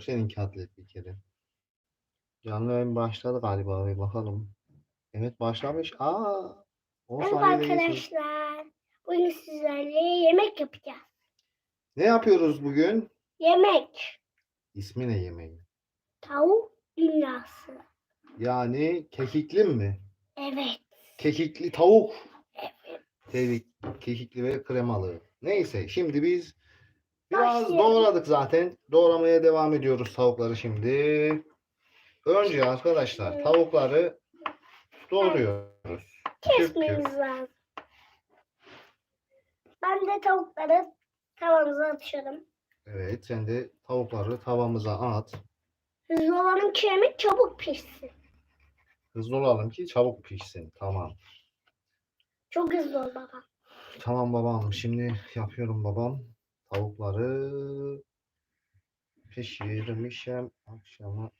Seninki atlet bir kere. Canlı yayın başladı galiba bir bakalım. Evet başlamış. Aa, 10 Merhaba saniyede geçmiş. arkadaşlar. Bugün sizlerle yemek yapacağız. Ne yapıyoruz bugün? Yemek. İsmi ne yemeğin? Tavuk dünyası. Yani kekikli mi? Evet. Kekikli tavuk. Evet. Tevik, kekikli ve kremalı. Neyse şimdi biz biraz doğradık zaten. Doğramaya devam ediyoruz tavukları şimdi. Önce arkadaşlar tavukları doğruyoruz. Küp küp. Kesmemiz lazım. Ben de tavukları tavamıza atıyorum. Evet sen de tavukları tavamıza at. Hızlı olanın kemiği çabuk pişsin. Hızlı olalım ki çabuk pişsin. Tamam. Çok hızlı ol baba. Tamam babam. Şimdi yapıyorum babam. Tavukları pişirmişim akşama.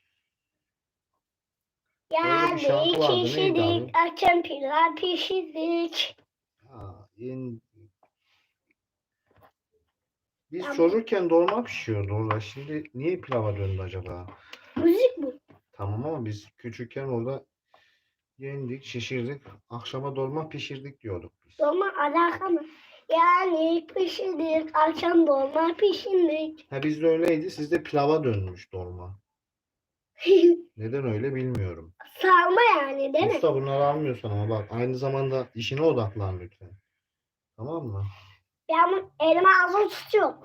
Şarkı neydi pişirdik, akşam pilav pişirdik. Ha, in... Biz Tamam. çocukken dolma pişiyordu orada. Şimdi niye pilava döndü acaba? Müzik bu. Tamam ama biz küçükken orada yendik, şişirdik. Akşama dolma pişirdik diyorduk biz. Dolma alaka mı? Yani pişirdik, akşam dolma pişirdik. Ha bizde öyleydi. Sizde pilava dönmüş dolma. Neden öyle bilmiyorum. Sarma yani değil mi? Usta bunları almıyorsun ama bak aynı zamanda işine odaklan lütfen. Tamam mı? Ben elime ağzım tutuyorum.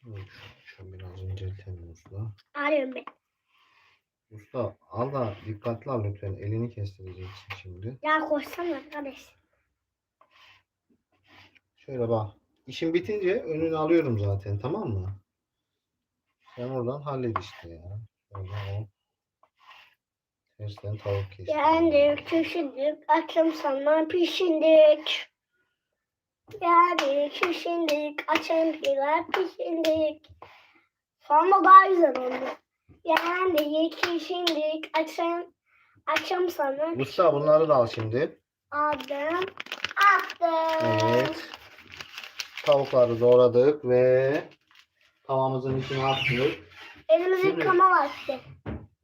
Şimdi şu biraz inceltelim usta. Arıyorum ben. Usta al da dikkatli al lütfen. Elini kestireceksin şimdi. Ya koşsana arkadaş. Şöyle bak. İşin bitince önünü alıyorum zaten tamam mı? Sen oradan hallet işte ya. Şöyle o. Tersten tavuk kestim. Yendik, pişirdik, akşam sana pişirdik. Yendik, pişirdik, akşam pilav pişirdik. Sonra daha güzel oldu. Yendik, pişirdik, akşam akşam sana Usta bunları da al şimdi. aldım, attım. Evet. Tavukları doğradık ve tavamızın içine attık. Elimizi Şimdi- yıkama vakti.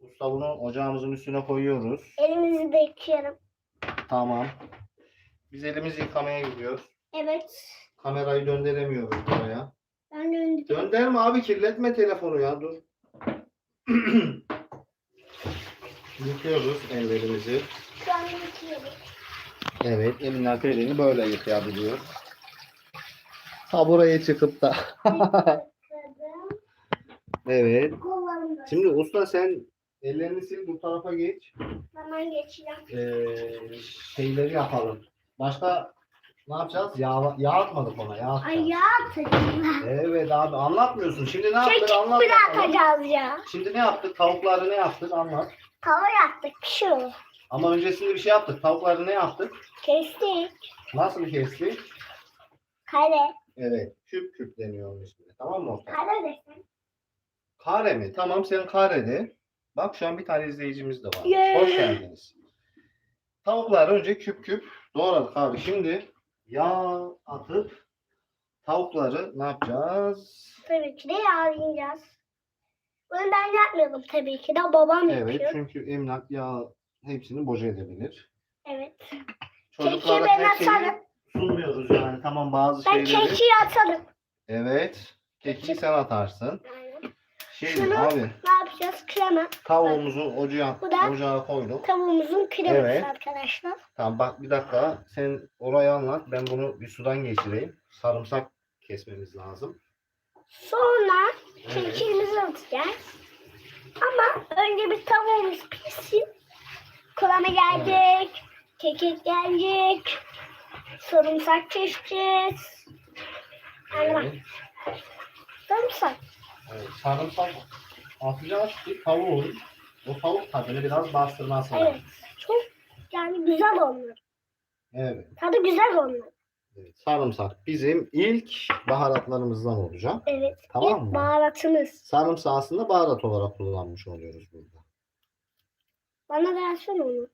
Usta bunu ocağımızın üstüne koyuyoruz. Elimizi de yıkayalım. Tamam. Biz elimizi yıkamaya gidiyoruz. Evet. Kamerayı döndüremiyoruz buraya. Ben de öndüm. Döndürme abi kirletme telefonu ya dur. Yıkıyoruz ellerimizi. Şu an. Evet elinler elini böyle yıkayabiliyor. Ha buraya çıkıp da. Evet. Şimdi usta sen ellerini sil bu tarafa geç. Hemen geçeceğim. Ee, şeyleri yapalım. Başka ne yapacağız? Yağ, yağ atmadık ona. Yağ atacağız. Ay ya atacağım. Evet abi anlatmıyorsun. Şimdi ne yaptık Kekik anlat. bakalım. atacağız ya. Şimdi ne yaptık? Tavukları ne yaptık anlat. Tava yaptık. Şu. Ama öncesinde bir şey yaptık. Tavukları ne yaptık? Kestik. Nasıl kestik? Kare. Evet. Küp küp deniyor onun ismine. Tamam mı orta? Kare desin. Kare mi? Tamam sen kare de. Bak şu an bir tane izleyicimiz de var. Yay. Hoş geldiniz. Tavukları önce küp küp doğradık abi. Şimdi yağ atıp tavukları ne yapacağız? Tabii ki de yağlayacağız. Bunu ben yapmıyorum tabii ki de babam Evet yapıyor. çünkü emlak yağ hepsini boca edebilir. Evet. Çocuklara ben her şeyi atarım. sunmuyoruz yani. Tamam bazı Ben şeyleri. kekiği atarım. Evet. Keki sen atarsın. Aynen. Şimdi Şunu- abi Ne yapacağız? Krema. tavuğumuzu ocağa, Bu da- ocağa koyduk. Tavuğumuzun kreması Evet. arkadaşlar. Tamam bak bir dakika sen orayı anlat. Ben bunu bir sudan geçireyim. Sarımsak kesmemiz lazım. Sonra Evet. kekiğimizi atacağız. Ama önce bir tavuğumuz pişsin. Krema gelecek. Kekik gelecek. Sarımsak keseceğiz. Yani bak Evet. sarımsak. Evet, sarımsak atacağız ki tavuğun o tavuk tadını biraz bastırması lazım. Evet. Çok yani güzel olmalı. Evet. Tadı güzel olmalı. evet. Sarımsak bizim ilk baharatlarımızdan olacak. Evet. Tamam İlk mı? baharatımız. Sarımsağı aslında baharat olarak kullanmış oluyoruz burada. Bana versin onu.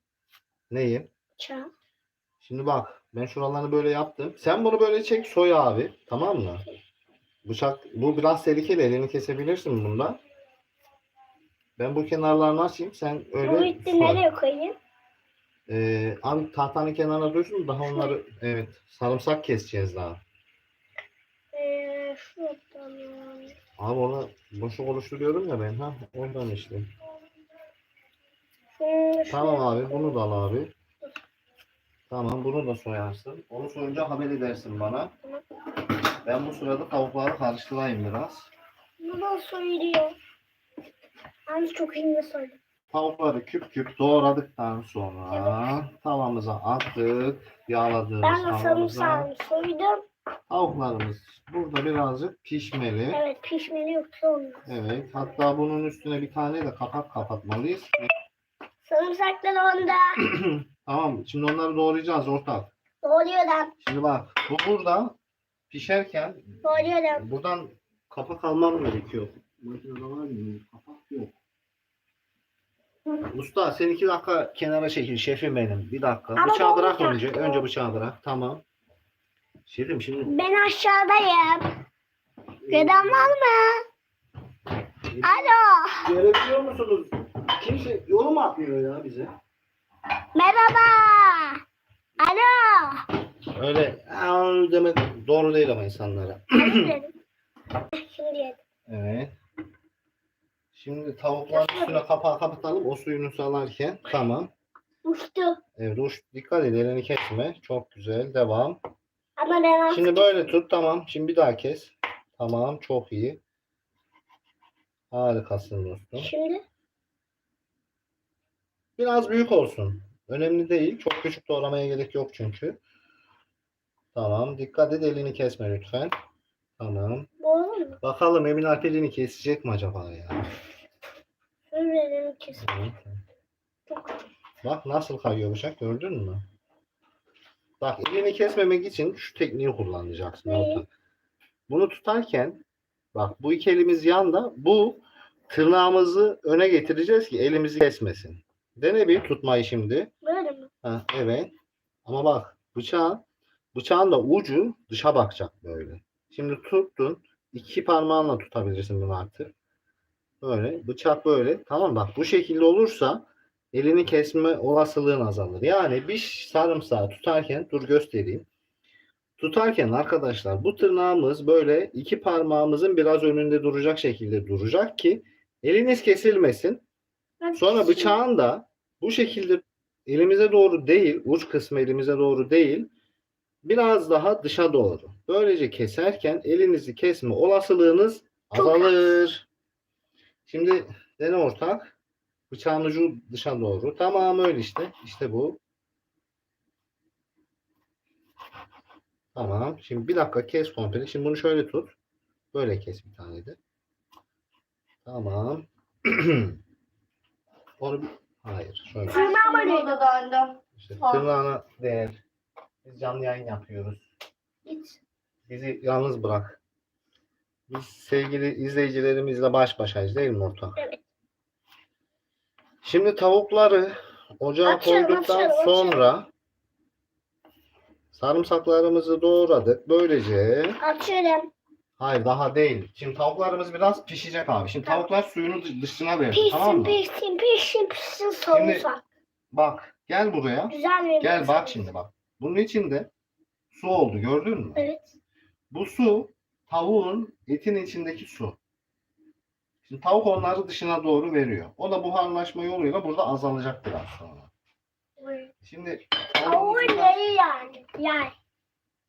Neyi? Çağ. Şimdi bak ben şuralarını böyle yaptım. Sen bunu böyle çek soy abi. Tamam mı? Bıçak bu biraz tehlikeli. Elini kesebilirsin bunda. Ben bu kenarlarını açayım. Sen Bu öyle bitti soy. nereye koyayım? Ee, abi tahtanın kenarına dursun. Daha onları evet sarımsak keseceğiz daha. Ee, şuradan. Abi onu boşluk oluşturuyorum ya ben ha oradan işte. Şunu Tamam abi bunu da al abi. Tamam bunu da soyarsın. Onu soyunca haber edersin bana. Ben bu sırada tavukları karıştırayım biraz. Buradan soyuluyor. Ben çok iyi soydum. Tavukları küp küp doğradıktan sonra tavamıza attık. Yağladığımız Ben de tavamıza. sarımsağını soydum. Tavuklarımız burada birazcık pişmeli. Evet pişmeni yoksa olmaz. Evet. Hatta bunun üstüne bir tane de kapak kapatmalıyız. Sarımsaklar onda. Tamam. Şimdi onları doğrayacağız ortak. Doğruyorum. Şimdi bak bu burada pişerken Doğruyorum. buradan kapak almam gerekiyor. Makinede var mı? Kapak yok. Usta sen iki dakika kenara çekil şefim benim. Bir dakika. Ama bıçağı bırak doğrayacak. önce. Önce bıçağı bırak. Tamam. Şefim şimdi Ben aşağıdayım. Gören var mı? Alo. görebiliyor musunuz? Kimse yorum atmıyor ya bize. Merhaba. Alo. Öyle "Aa" demek doğru değil ama insanlara. Hadi dedim. Şimdi yedim. Evet. Şimdi tavukların üstüne kapağı kapatalım. O suyunu salarken. Tamam. Uçtu. Evet uç. Dikkat et elini kesme. Çok güzel. Devam. Ama ben artık Şimdi böyle tut. Tamam. Şimdi bir daha kes. Tamam. Çok iyi. Harikasın dostum. Şimdi Biraz büyük olsun. Önemli değil. Çok küçük doğramaya gerek yok çünkü. Tamam. Dikkat et elini kesme lütfen. Tamam. mu? Bakalım Emin Alp elini kesecek mi acaba ya? Şöyle. Evet. Çok Bak nasıl kayıyor bıçak gördün mü? Bak elini kesmemek için şu tekniği kullanacaksın Neyi? orada. Bunu tutarken bak bu iki elimiz yanda bu tırnağımızı öne getireceğiz ki elimizi kesmesin. Dene bir tutmayı şimdi. böyle mi? Ha, evet. Ama bak bıçağın bıçağın da ucu dışa bakacak böyle. Şimdi tuttun. iki parmağınla tutabilirsin bunu artık. Böyle. Bıçak böyle. Tamam bak bu şekilde olursa elini kesme olasılığın azalır. Yani bir sarımsağı tutarken dur göstereyim. Tutarken arkadaşlar bu tırnağımız böyle iki parmağımızın biraz önünde duracak şekilde duracak ki eliniz kesilmesin. Sonra keseyim. bıçağın da bu şekilde elimize doğru değil, uç kısmı elimize doğru değil, biraz daha dışa doğru. Böylece keserken elinizi kesme olasılığınız azalır. Şimdi dene ortak. Bıçağın ucu dışa doğru. Tamam öyle işte. İşte bu. Tamam. Şimdi bir dakika kes komple. Şimdi bunu şöyle tut. Böyle kes bir tane de. Tamam. Onu bir... Hayır. Şöyle. Tırnağıma değdi. döndüm. İşte Tamam. tırnağına değer. Biz canlı yayın yapıyoruz. Git. Bizi yalnız bırak. Biz sevgili izleyicilerimizle baş başayız değil mi ortak? Evet. Şimdi tavukları ocağa Açıyorum, koyduktan açıyorum, açıyorum. sonra sarımsaklarımızı doğradık. Böylece Açıyorum. Hayır daha değil. Şimdi tavuklarımız biraz pişecek abi. Şimdi tavuklar suyunu dış- dışına verdi Pişsin tamam mı? pişsin pişsin pişsin soğusa. Bak gel buraya. Güzel bir Gel bak şimdi bak. Bunun içinde su oldu gördün mü? Evet. Bu su tavuğun etin içindeki su. Şimdi tavuk onları dışına doğru veriyor. O da buharlaşma yoluyla burada azalacak biraz sonra. Şimdi Tavuğun yeri yani. Yani.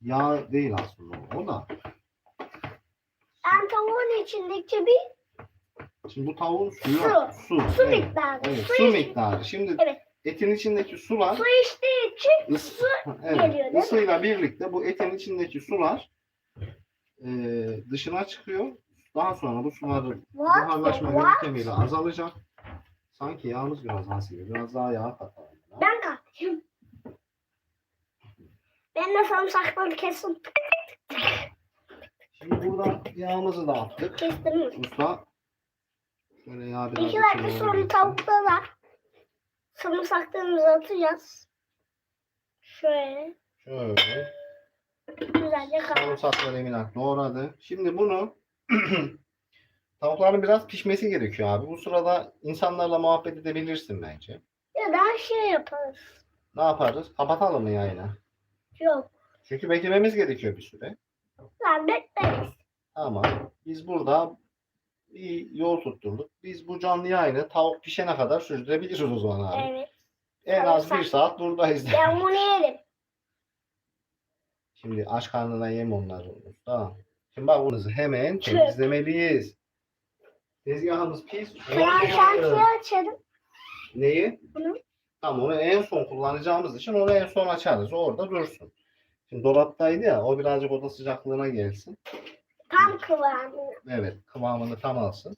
yağ değil aslında o. O da. Ben tavuğun içindeki bir Şimdi bu tavuğun suyu Su. su. su evet. miktarı. Evet, su, su iç- miktarı. Şimdi Evet. etin içindeki sular su içtiği için su evet, geliyor, değil mi? ısıyla birlikte bu etin içindeki sular e, dışına çıkıyor. Daha sonra bu suların What? buharlaşma What? yöntemiyle azalacak. Sanki yağımız biraz az gibi. Biraz daha yağ katalım. buna. Ben kalkayım. Ben de sarımsakları kesin Şimdi buradan yağımızı da attık. kestim. Usta şöyle yağ biraz İki dakika sonra getir. tavuklara sarımsaklarımızı atacağız. Şöyle. Şöyle. Güzelce kapat. Sarımsakları Emine doğradı. Şimdi bunu tavukların biraz pişmesi gerekiyor abi. Bu sırada insanlarla muhabbet edebilirsin bence. Ya da şey yaparız. Ne yaparız? Kapatalım mı yayını? Yok. Çünkü beklememiz gerekiyor bir süre. Lan bekleriz. Ama biz burada bir yol tutturduk. Biz bu canlı yayını tavuk pişene kadar sürdürebiliriz o zaman abi. Evet. En az bir saat buradayız. Ben bunu yerim. Şimdi aç karnına yem onları usta. Şimdi bak bunu hemen temizlemeliyiz. Tezgahımız pis. Kral şantiyi açarım. Neyi? Bunu. Tamam onu en son kullanacağımız için onu en son açarız. Orada dursun. Şimdi dolaptaydı ya o birazcık oda sıcaklığına gelsin. Tam kıvamını. Evet kıvamını tam alsın.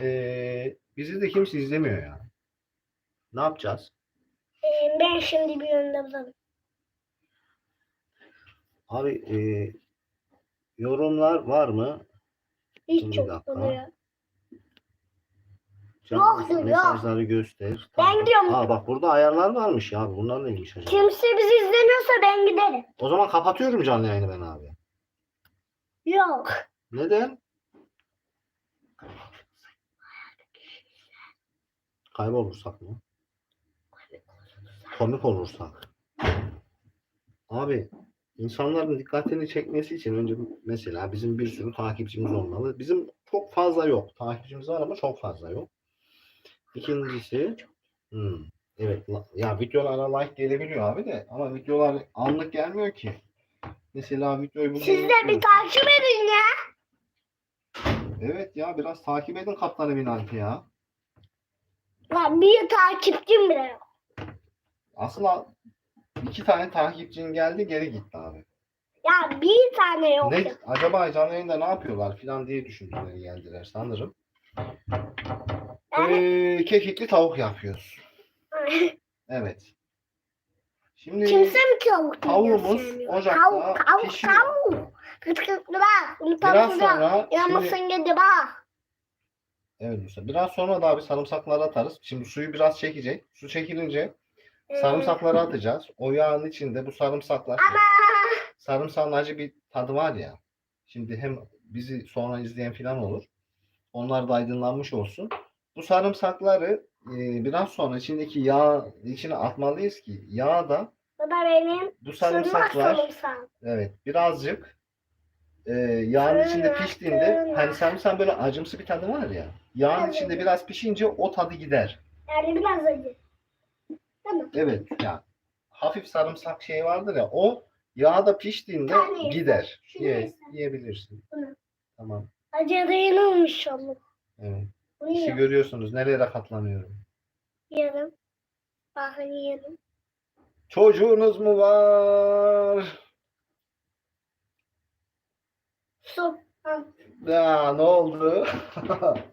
Ee, bizi de kimse izlemiyor ya. Ne yapacağız? Ee, ben şimdi bir yönde bulalım. Abi e, yorumlar var mı? Hiç Bir çok dakika. oluyor. Canlı Yok, yok. mesajları göster. Ben gidiyorum. Aa bak burada ayarlar varmış ya. Bunlar neymiş acaba? Kimse bizi izlemiyorsa ben giderim. O zaman kapatıyorum canlı yayını ben abi. Yok. Neden? Kaybolursak mı? Komik olursak. Abi insanların dikkatini çekmesi için önce mesela bizim bir sürü takipçimiz olmalı. Bizim çok fazla yok. Takipçimiz var ama çok fazla yok. İkincisi hmm, evet ya videolara like gelebiliyor abi de ama videolar anlık gelmiyor ki. Mesela videoyu bugün Siz de bir takip edin ya. Evet ya biraz takip edin Kaptanı Binaltı ya. Lan bir takipçim bile yok. Aslında iki tane takipçin geldi geri gitti abi. Ya bir tane yok. Ne, ya. acaba canlı yayında ne yapıyorlar filan diye düşündüler geldiler sanırım. Ee, kekikli tavuk yapıyoruz. Evet. Şimdi Kimse mi tavuk tavuğumuz ocakta Tavuk, tavuk, pişiyor. tavuk. Kıt kıtlı bak. Bunu biraz tavuk sonra şimdi, Yanmasın gidi bak. evet Musa, biraz sonra da abi sarımsakları atarız. Şimdi suyu biraz çekecek. Su çekilince sarımsakları atacağız. O yağın içinde bu sarımsaklar Ama sarımsağın acı bir tadı var ya. Şimdi hem bizi sonra izleyen falan olur. Onlar da aydınlanmış olsun. Bu sarımsakları e, biraz sonra içindeki yağ içine atmalıyız ki yağ da bu da benim bu sarımsak sarımsaklar sarımsak. evet birazcık e, yağın içinde Sarımsak, piştiğinde sarımsak. hani sarımsağın böyle acımsı bir tadı var ya. Yağın Evet. içinde biraz pişince o tadı gider. Yani biraz acı. Tamam. Evet yani hafif sarımsak şey vardır ya o yağda piştiğinde Tane gider. Şunu Ye, yesen. yiyebilirsin. Bunu. Tamam. Acı dayanılmış oğlum. Evet. İşi yiyorum. görüyorsunuz. Nerelere katlanıyorum. Yiyorum. Bakın yiyorum. Çocuğunuz mu var? Al. Ya ne oldu?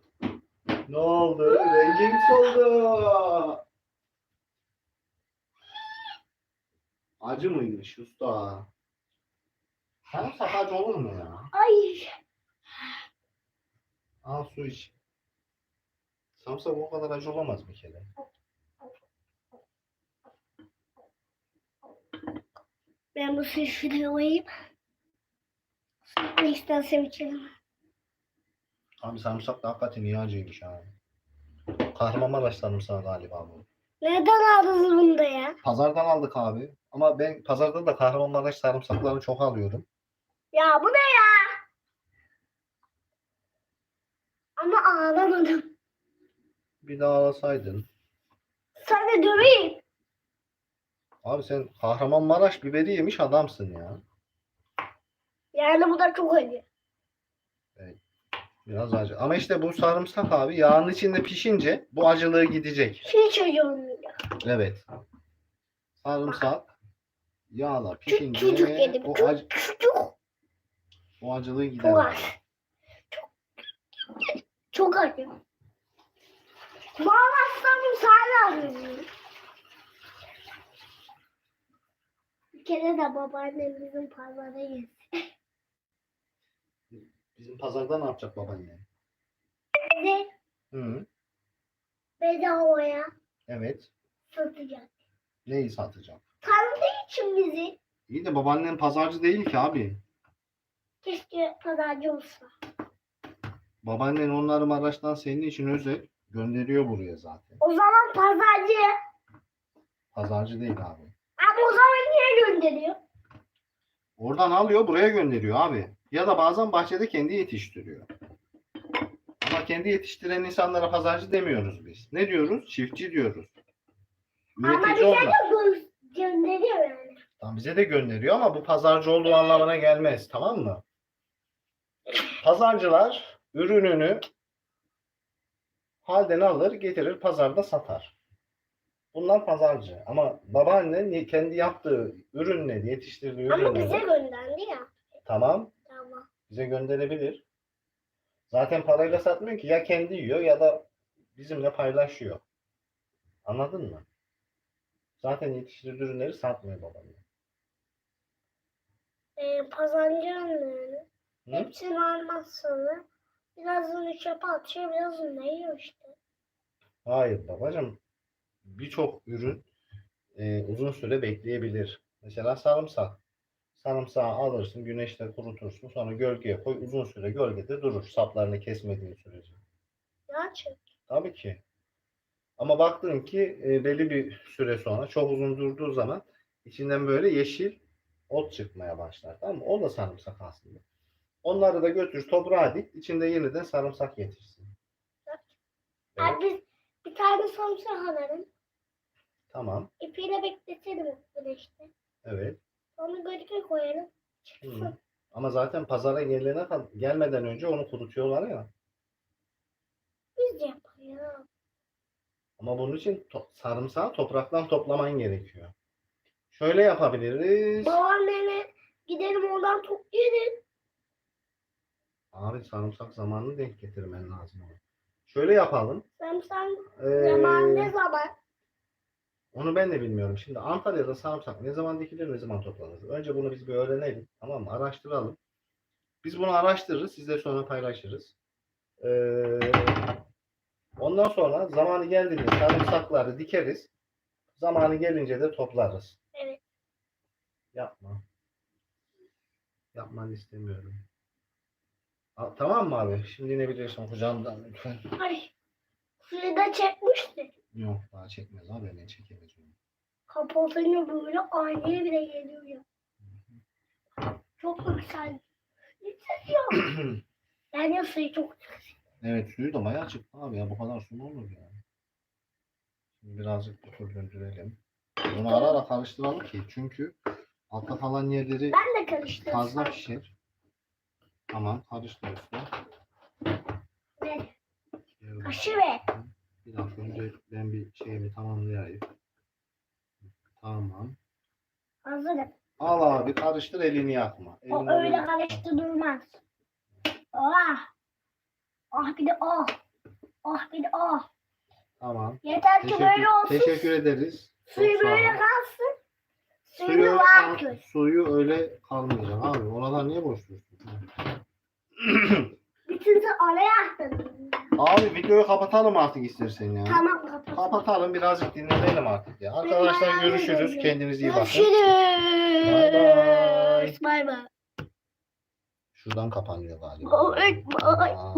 ne oldu? Rengin soldu. Acı mıymış usta? Sarımsak acı olur mu ya? Ay. Al su iç. Sarımsak o kadar acı olamaz bir kere. Ben bu suyu şuraya koyayım. Ne istersem içerim. Abi sarımsak da hakikaten iyi acıymış abi. Kahramanmaraş sarımsağı galiba bu. Neden aldınız bunu da ya? Pazardan aldık abi. Ama ben pazarda da Kahramanmaraş sarımsaklarını çok alıyorum. Ya bu ne ya? Ama ağlamadım. Bir daha alasaydın. Sana döveyim. Abi sen Kahramanmaraş biberi yemiş adamsın ya. Yani bu da çok acı. Biraz acı. Ama işte bu sarımsak abi yağın içinde pişince bu acılığı gidecek. Hiç acı olmuyor. Evet. Sarımsak yağla pişince çocuk yedim. o, Çok acı, çocuk. o acılığı gider. Çok abi. acı. Çok acı. Bağlasam sana acı. Bir kere de babaannem bizim pazara gitti. Bizim pazarda ne yapacak babaanne? Ve Hı, bedavaya evet. satacak. Neyi satacak? Tanıdığı için bizi İyi de babaannen pazarcı değil ki abi. Keşke pazarcı olsa. Babaannen onları Maraş'tan senin için özel gönderiyor buraya zaten. O zaman pazarcı. Pazarcı değil abi. Ama o zaman niye gönderiyor? Oradan alıyor buraya gönderiyor abi. Ya da bazen bahçede kendi yetiştiriyor. Ama kendi yetiştiren insanlara pazarcı demiyoruz biz. Ne diyoruz? Çiftçi diyoruz. Ama Üretici bize onlar. de gö- gönderiyor yani. Tamam, bize de gönderiyor ama bu pazarcı olduğu anlamına gelmez. Tamam mı? Pazarcılar ürününü halden alır, getirir, pazarda satar. Bunlar pazarcı. Ama babaannen kendi yaptığı ürünleri, yetiştirdiği Ama bize gönderdi ya. tamam Tamam. bize gönderebilir. Zaten parayla satmıyor ki ya kendi yiyor ya da bizimle paylaşıyor. Anladın mı? Zaten yetiştirdiği ürünleri satmıyor babaannen. Ee, pazarcı. Hı? Hepsini almaz sonra. Birazını çöpe atıyor, birazını da yiyor işte. Hayır babacığım. Birçok ürün e, uzun süre bekleyebilir. Mesela sarımsak. Sarımsağı alırsın, güneşte kurutursun, sonra gölgeye koy, uzun süre gölgede durur. Saplarını kesmediğin sürece. Gerçek. Tabii ki. Ama baktın ki e, belli bir süre sonra, çok uzun durduğu zaman içinden böyle yeşil ot çıkmaya başlar. Tamam mı? O da sarımsak aslında. Onları da götür toprağa dik, içinde yeniden sarımsak yetişsin. Evet, Abi bir tane sarımsak alalım. tamam. İpiyle bekletelim güneşte. Evet. Sonra gölge koyalım. Hı. Ama zaten pazara gelene gelmeden önce onu kurutuyorlar ya. Biz de yapıyoruz. Ama bunun için to- sarımsağı topraktan toplaman gerekiyor. Şöyle yapabiliriz. Babaannene gidelim oradan toplayalım. Abi sarımsak zamanını denk getirmen lazım. Şöyle yapalım. Sarımsak Ee, zaman ne zaman? onu ben de bilmiyorum. Şimdi Antalya'da sarımsak ne zaman dikilir, ne zaman toplanır? Önce bunu biz bir öğrenelim. Tamam mı? Araştıralım. Biz bunu araştırırız. Sizle sonra paylaşırız. Ee, ondan sonra zamanı geldiğinde sarımsakları dikeriz. Zamanı gelince de toplarız. Evet. Yapma. Yapmanı istemiyorum. A- tamam mı abi? Şimdi inebilirsin kucağımdan lütfen. Ay. Suyu da çekmişti. Yok daha çekmez abi. Ne çekemez onu. Kapatınca böyle aynaya bile geliyor ya. Çok güzel. Yükseliyor. yani suyu çok Evet suyu da bayağı çıktı abi ya. Bu kadar su mu olur ya? Şimdi birazcık bu tur döndürelim. Bunu ara ara karıştıralım ki. Çünkü altta kalan yerleri Ben de fazla pişir. Tamam karıştır usta. Ver. Kaşı ver. Bir dakika önce ben bir şeyimi tamamlayayım. Tamam. Hazırım. Al abi karıştır elini yakma. O Elini öyle oraya- karıştırılmaz. Ah. Ah bir de ah. Ah bir de ah. Tamam. Yeter ki Teşekkür, böyle olsun. teşekkür ederiz. Suyu böyle kalsın. Suyu, ki. suyu öyle kalmayacak abi. Oralar niye boş dursun? Bütün oraya aktın. abi videoyu kapatalım artık istersen ya. Tamam kapat. Kapatalım birazcık dinlenelim artık ya. Arkadaşlar görüşürüz. Kendinize iyi bakın. Görüşürüz. Bay bay. Bay bay. Şuradan kapanıyor galiba. Aa.